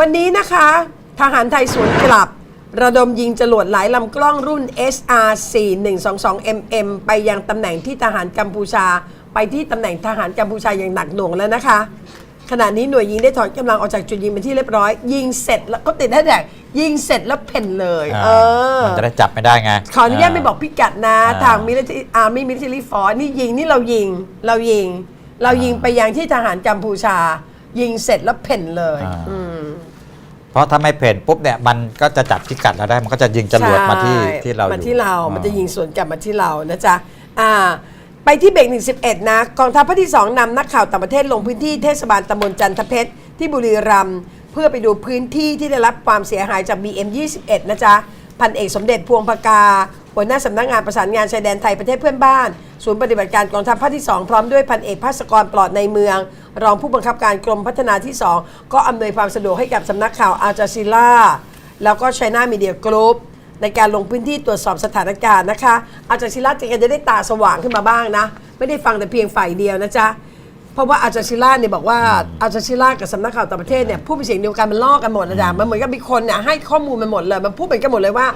วันนี้นะคะ ทหารไทยสวนกลับ ระดมยิงจรวดหลายลำกล้องรุ่น SR 4122 MM ไปยังตำแหน่งที่ทหารกัมพูชา ไปที่ตำแหน่งทหารกัมพูชาอย่างหนักหน่วงแล้วนะคะ ขณะนี้หน่วยยิงได้ถอนกำลังออกจากจุดยิงเป็นที่เรียบร้อย ยิงเสร็จแล้วก็ติดแฮชแท็กยิงเสร็จแล้วเพ่นเลยอ่าเออ มันจะได้จับไม่ได้ไง ขออนุญาตไม่บอกพิกัดนะอ่าทางมิลิทอาร์มี่มิลิเทอรี่ฟอร์นี่ยิงนี่เรายิงเรายิง เรายิงไปยังที่ทหารกัมพูชา ยิงเสร็จแล้วเพ่นเลยอ่าอืม เพราะถ้าไม่เพ่นปุ๊บเนี่ยมันก็จะจับพิกัดเราได้ มันก็จะยิงจรวดมาที่ใช่ที่เรามาอยู่ที่เราอ่มันจะยิงสวนกลับมาที่เรานะจ๊ะอ่าไปที่เบรก111 นะกองทัพภาคที่2นำนักข่าวต่างประเทศลงพื้นที่เทศบาลตำบลจันทเพชรที่บุรีรัมย์เพื่อไปดูพื้นที่ที่ได้รับความเสียหายจาก BM 21 นะจ๊ะพันเอกสมเด็จพวงพกา หัวหน้าสำนักงานประสานงานชายแดนไทยประเทศเพื่อนบ้าน ศูนย์ปฏิบัติการกองทัพภาคที่ 2 พร้อมด้วยพันเอกภาสกรปลอดในเมือง รองผู้บังคับการกรมพัฒนาที่ 2 ก็อำนวยความสะดวกให้กับสำนักข่าวอาจาซิล่าแล้วก็ China Media Group ในการลงพื้นที่ตรวจสอบสถานการณ์นะคะ อาจารย์ศิลาจะจะได้ตาสว่างขึ้นมาบ้างนะ ไม่ได้ฟังแต่เพียงฝ่ายเดียวนะจ๊ะ เพราะว่าอาจารย์ศิลาเนี่ยบอกว่าอาจารย์ศิลากับสำนักข่าวต่างประเทศเนี่ยพูดเป็นเสียงเดียวกันมันลอกกันหมดนะจ๊ะมันเหมือนกับมีคนเนี่ยให้ข้อมูลมันหมดเลย มันพูดเหมือนกันหมดเลยว่า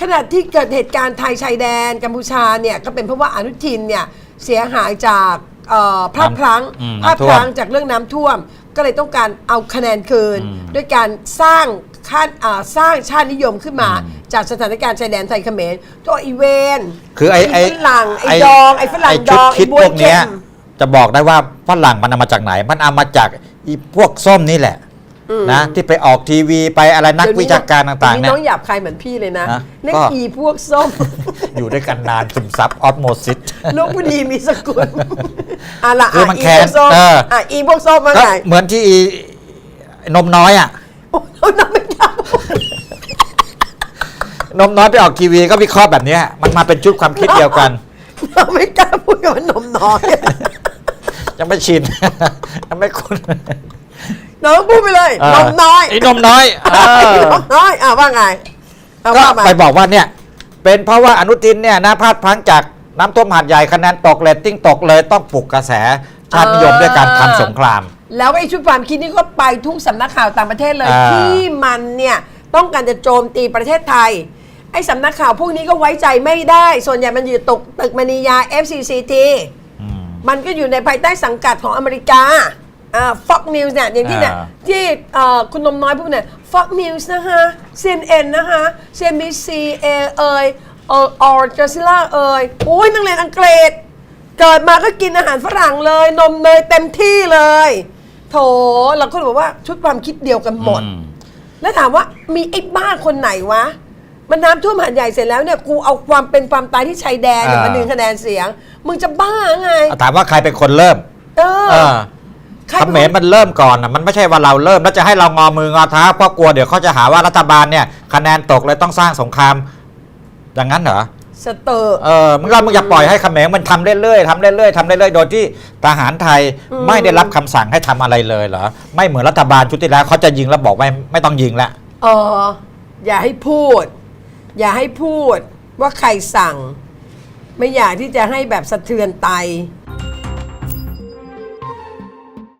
ขณะที่เกิดเหตุการณ์ไทยชายแดนกัมพูชาเนี่ยก็เป็นเพราะว่าอนุทินเนี่ยเสียหายจากเอ่อพลาดพลั้งอืมพลาดน้ำท่พวมลั้งจากเรื่องน้ำท่วม ก็เลยต้องการเอาคะแนนคืน อืมด้วยการสร้างค่าอ่าสร้างชาตินิยมขึ้นมาอืมจากสถานการณ์ชายแดนไทยเขมรตัวอีเวนคือไอ้ไอ้ฝรั่งไอ้ดองไอ้ฝรั่งดชุดองคิไอ้ดบวพยวกเนี้ย เข้ม จะบอกได้ว่าฝรั่งมันเอามาจากไหน มันเอามาจากอีพวกส้มนี่แหละ นะที่ไปออกทีวีไปอะไรนักเดี๋ยวิชาการต่างๆดี๋วเนี่ยน้องหยาบคายเหมือนพี่เลยนะนะเรียกก็อีพวกส้ม อยู่ด้วยกันนานซึมซับออสโมซิสลูกผู้ดีมีสกุลอะละคือมันอีแค้พนวกส้มเอออ่อะอีพวกส้มว่าก็ไงเหมือนที่อีนมน้อยอะโอ้ยน้องไม่กล้าพูดนมน้อยไปออกทีวีก็วิเคราะห์แบบเนี้ยมันมาเป็นชุดความคิดเดียวกันน้องไม่กล้าพูดกับมันนมน้อยยังไม่ชินยังไม่คุ้น น้องพูดไปเลยเนมน้อยไอ้นมน้อยเออ นมน้อยอะว่าไงเอาก็ว่ามา ไปบอกว่าเนี่ย เป็นเพราะว่าอนุทินเนี่ยนะพลาดพลั้งจากน้ำท่วมหาดใหญ่คะแนนตกเรตติ้งตกเลยต้องปลุกกระแสชาตินิยมด้วยการทำสงคราม แล้วไอ้ชุดความคิดนี้ก็ไปทุกสำนักข่าวต่างประเทศเลย อ่า ที่มันเนี่ย ต้องการจะโจมตีประเทศไทย ไอ้สำนักข่าวพวกนี้ก็ไว้ใจไม่ได้ ส่วนใหญ่มันอยู่ตกตึกมณียา FCCT อืม มันก็อยู่ในภายใต้สังกัดของอเมริกา อ่า Fox News เนี่ยอย่างที่เนี่ยอ่า ที่เอ่อคุณนมน้อยพูดเนี่ย Fox News นะคะ CNN นะคะ CNBC เอเอยเออออร์จซิล่าเอยโอ้ยนักเรียนอังกฤษ เกิดมาก็กินอาหารฝรั่งเลย นมเนยเต็มที่เลย โถเราก็บอกว่าชุดความคิดเดียวกันหมด อืม แล้วถามว่ามีไอ้บ้าคนไหนวะ มันน้ำท่วมหาดใหญ่เสร็จแล้วเนี่ยกูเอาความเป็นความตายที่ชายแดนเนี่ยอ่าม มาดึงคะแนนเสียง มึงจะบ้าไงถามว่าใครเป็นคนเริ่ม เออ เออใคร เขมรมันเริ่มก่อนนะมันไม่ใช่ว่าเราเริ่มแล้วจะให้เรางอมืองอเท้าเพราะกลัวเดี๋ยวเขาจะหาว่ารัฐบาลเนี่ยคะแนนตกเลยต้องสร้างสงคราม อย่างนั้นเหรอสเตอร์เออมึงก็มึงอย่าปล่อยให้เขมรมันทำเรื่อยๆทำเรื่อยๆทำเรื่อยๆโดยที่ทหารไทยไม่ได้รับคำสั่งให้ทำอะไรเลยเหรอไม่เหมือนรัฐบาลชุดที่แล้วเขาจะยิงแล้วบอกไม่ไม่ต้องยิงแล้วเอออย่าให้พูด อย่าให้พูดว่าใครสั่ง ไม่อยากที่จะให้แบบสะเทือนไต